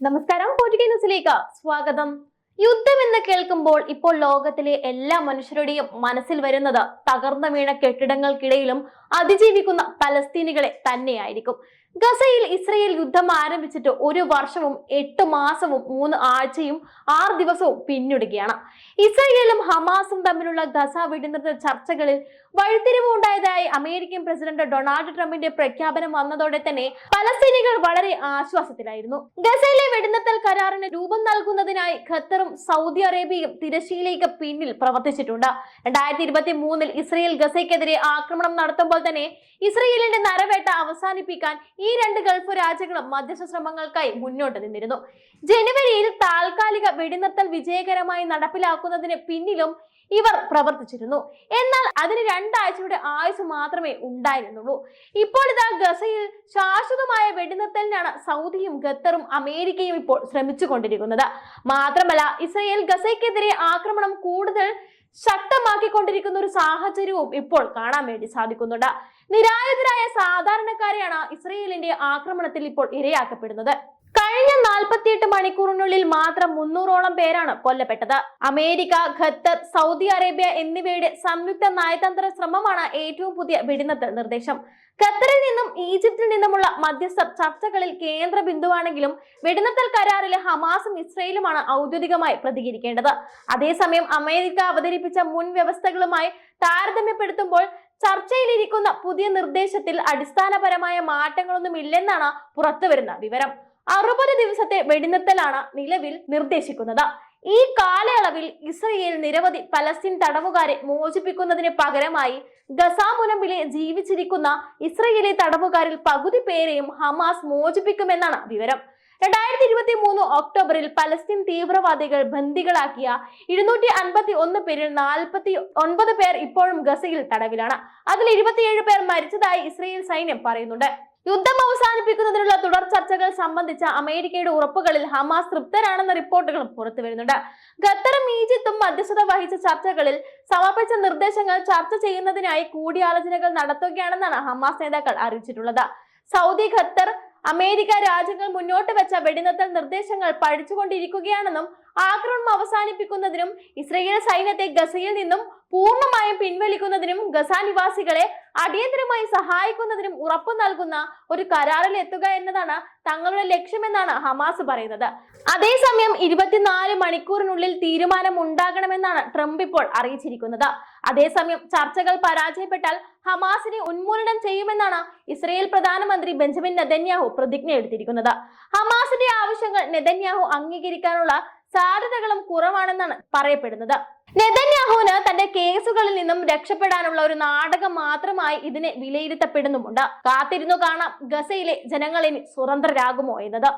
നമസ്കാരം. പോർട്ടുഗൽ ന്യൂസിലേക്ക് സ്വാഗതം. യുദ്ധം എന്ന് കേൾക്കുമ്പോൾ ഇപ്പോൾ ലോകത്തിലെ എല്ലാ മനുഷ്യരുടെയും മനസ്സിൽ വരുന്നത് തകർന്നു വീണ കെട്ടിടങ്ങൾക്കിടയിലും അതിജീവിക്കുന്ന പലസ്തീനികളെ തന്നെയായിരിക്കും. ഗസയിൽ ഇസ്രയേൽ യുദ്ധം ആരംഭിച്ചിട്ട് ഒരു വർഷവും എട്ട് മാസവും മൂന്ന് ആഴ്ചയും ആറ് ദിവസവും പിന്നിടുകയാണ്. ഇസ്രയേലും ഹമാസും തമ്മിലുള്ള ഗസ വെടിനിർത്തൽ ചർച്ചകളിൽ വഴിത്തിരിവ് ഉണ്ടായതായി അമേരിക്കൻ പ്രസിഡന്റ് ഡൊണാൾഡ് ട്രംപിന്റെ പ്രഖ്യാപനം വന്നതോടെ തന്നെ പലസ്തീനികൾ വളരെ ആശ്വാസത്തിലായിരുന്നു. ഗസയിലെ വെടിനിർത്തൽ നൽകുന്നതിനായി ഖത്തറും സൗദി അറേബ്യയും തിരശ്ശീലയ്ക്ക് പിന്നിൽ പ്രവർത്തിച്ചിട്ടുണ്ട്. രണ്ടായിരത്തി ഇരുപത്തി മൂന്നിൽ ഇസ്രയേൽ ഗസയ്ക്കെതിരെ ആക്രമണം നടത്തുമ്പോൾ തന്നെ ഇസ്രയേലിന്റെ നരവേട്ട അവസാനിപ്പിക്കാൻ ഈ രണ്ട് ഗൾഫ് രാജ്യങ്ങളും മധ്യസ്ഥ ശ്രമങ്ങൾക്കായി മുന്നോട്ട് നിന്നിരുന്നു. ജനുവരിയിൽ താൽക്കാലിക വെടിനിർത്തൽ വിജയകരമായി നടപ്പിലാക്കുന്നതിന് പിന്നിലും ഇവർ പ്രവർത്തിച്ചിരുന്നു. എന്നാൽ അതിന് രണ്ടാഴ്ചയുടെ ആയുസ് മാത്രമേ ഉണ്ടായിരുന്നുള്ളൂ. ഇപ്പോൾ ഇതാ ഗസയിൽ ശാശ്വതമായ വെടിനിർത്തലിനാണ് സൗദിയും ഖത്തറും അമേരിക്കയും ഇപ്പോൾ ശ്രമിച്ചു ശ്രമിച്ചുകൊണ്ടിരിക്കുന്നത്. മാത്രമല്ല ഇസ്രയേൽ ഗസയ്ക്കെതിരെ ആക്രമണം കൂടുതൽ ശക്തമാക്കിക്കൊണ്ടിരിക്കുന്ന ഒരു സാഹചര്യവും ഇപ്പോൾ കാണാൻ വേണ്ടി സാധിക്കുന്നുണ്ട്. നിരായുധരായ സാധാരണക്കാരെയാണ് ഇസ്രയേലിന്റെ ആക്രമണത്തിൽ ഇപ്പോൾ ഇരയാക്കപ്പെടുന്നത്. കഴിഞ്ഞ നാൽപ്പത്തിയെട്ട് മണിക്കൂറിനുള്ളിൽ മാത്രം മുന്നൂറോളം പേരാണ് കൊല്ലപ്പെട്ടത്. അമേരിക്ക ഖത്തർ സൗദി അറേബ്യ എന്നിവയുടെ സംയുക്ത നയതന്ത്ര ശ്രമമാണ് ഏറ്റവും പുതിയ വെടിനിർത്തൽ നിർദ്ദേശം. ഖത്തറിൽ ഈജിപ്തിൽ നിന്നുമുള്ള മധ്യസ്ഥ ചർച്ചകളിൽ കേന്ദ്ര ബിന്ദുവാണെങ്കിലും വെടിനിർത്തൽ കരാറിൽ ഹമാസും ഇസ്രയേലുമാണ് ഔദ്യോഗികമായി പ്രതികരിക്കേണ്ടത്. അതേസമയം അമേരിക്ക അവതരിപ്പിച്ച മുൻ വ്യവസ്ഥകളുമായി താരതമ്യപ്പെടുത്തുമ്പോൾ ചർച്ചയിലിരിക്കുന്ന പുതിയ നിർദ്ദേശത്തിൽ അടിസ്ഥാനപരമായ മാറ്റങ്ങളൊന്നും ഇല്ലെന്നാണ് പുറത്തുവരുന്ന വിവരം. അറുപത് ദിവസത്തെ വെടിനിർത്തലാണ് നിലവിൽ നിർദ്ദേശിക്കുന്നത്. ഈ കാലയളവിൽ ഇസ്രയേൽ നിരവധി പലസ്തീൻ തടവുകാരെ മോചിപ്പിക്കുന്നതിന് പകരമായി ഗസ മുനമ്പിലെ ജീവിച്ചിരിക്കുന്ന ഇസ്രയേലി തടവുകാരിൽ പകുതി പേരെയും ഹമാസ് മോചിപ്പിക്കുമെന്നാണ് വിവരം. രണ്ടായിരത്തി ഇരുപത്തി മൂന്ന് ഒക്ടോബറിൽ പലസ്തീൻ തീവ്രവാദികൾ ബന്ദികളാക്കിയ ഇരുന്നൂറ്റി അൻപത്തി ഒന്ന് പേരിൽ നാൽപ്പത്തി ഒൻപത് പേർ ഇപ്പോഴും ഗസയിൽ തടവിലാണ്. അതിൽ ഇരുപത്തിയേഴ് പേർ മരിച്ചതായി ഇസ്രയേൽ സൈന്യം പറയുന്നുണ്ട്. യുദ്ധം അവസാനിപ്പിക്കുന്നതിനുള്ള തുടർ ചർച്ചകൾ സംബന്ധിച്ച അമേരിക്കയുടെ ഉറപ്പുകളിൽ ഹമാസ് തൃപ്തരാണെന്ന റിപ്പോർട്ടുകളും പുറത്തു വരുന്നുണ്ട്. ഖത്തറും ഈജിപ്തും മധ്യസ്ഥത വഹിച്ച ചർച്ചകളിൽ സമർപ്പിച്ച നിർദ്ദേശങ്ങൾ ചർച്ച ചെയ്യുന്നതിനായി കൂടിയാലോചനകൾ നടത്തുകയാണെന്നാണ് ഹമാസ് നേതാക്കൾ അറിയിച്ചിട്ടുള്ളത്. സൗദി ഖത്തർ അമേരിക്ക രാജ്യങ്ങൾ മുന്നോട്ട് വെച്ച വെടിനിർത്തൽ നിർദ്ദേശങ്ങൾ പഠിച്ചുകൊണ്ടിരിക്കുകയാണെന്നും ആക്രമണം അവസാനിപ്പിക്കുന്നതിനും ഇസ്രയേൽ സൈന്യത്തെ ഗസയിൽ നിന്നും പൂർണമായും പിൻവലിക്കുന്നതിനും ഗസ നിവാസികളെ അടിയന്തരമായി സഹായിക്കുന്നതിനും ഉറപ്പു നൽകുന്ന ഒരു കരാറിൽ എത്തുക എന്നതാണ് തങ്ങളുടെ ലക്ഷ്യമെന്നാണ് ഹമാസ് പറയുന്നത്. അതേസമയം ഇരുപത്തിനാല് മണിക്കൂറിനുള്ളിൽ തീരുമാനം ഉണ്ടാകണമെന്നാണ് ട്രംപ് ഇപ്പോൾ അറിയിച്ചിരിക്കുന്നത്. അതേസമയം ചർച്ചകൾ പരാജയപ്പെട്ടാൽ ഹമാസിനെ ഉന്മൂലനം ചെയ്യുമെന്നാണ് ഇസ്രയേൽ പ്രധാനമന്ത്രി ബെഞ്ചമിൻ നെതന്യാഹു പ്രതിജ്ഞ എടുത്തിരിക്കുന്നത്. ഹമാസിന്റെ ആവശ്യങ്ങൾ നെതന്യാഹു അംഗീകരിക്കാനുള്ള സാധ്യതകളും കുറവാണെന്നാണ് പറയപ്പെടുന്നത്. നെതന്യാഹുവിന് തന്റെ കേസുകളിൽ നിന്നും രക്ഷപ്പെടാനുള്ള ഒരു നാടകം മാത്രമായി ഇതിനെ വിലയിരുത്തപ്പെടുന്നുമുണ്ട്. കാത്തിരുന്നു കാണാം ഗസയിലെ ജനങ്ങൾ സ്വതന്ത്രരാകുമോ എന്നത്.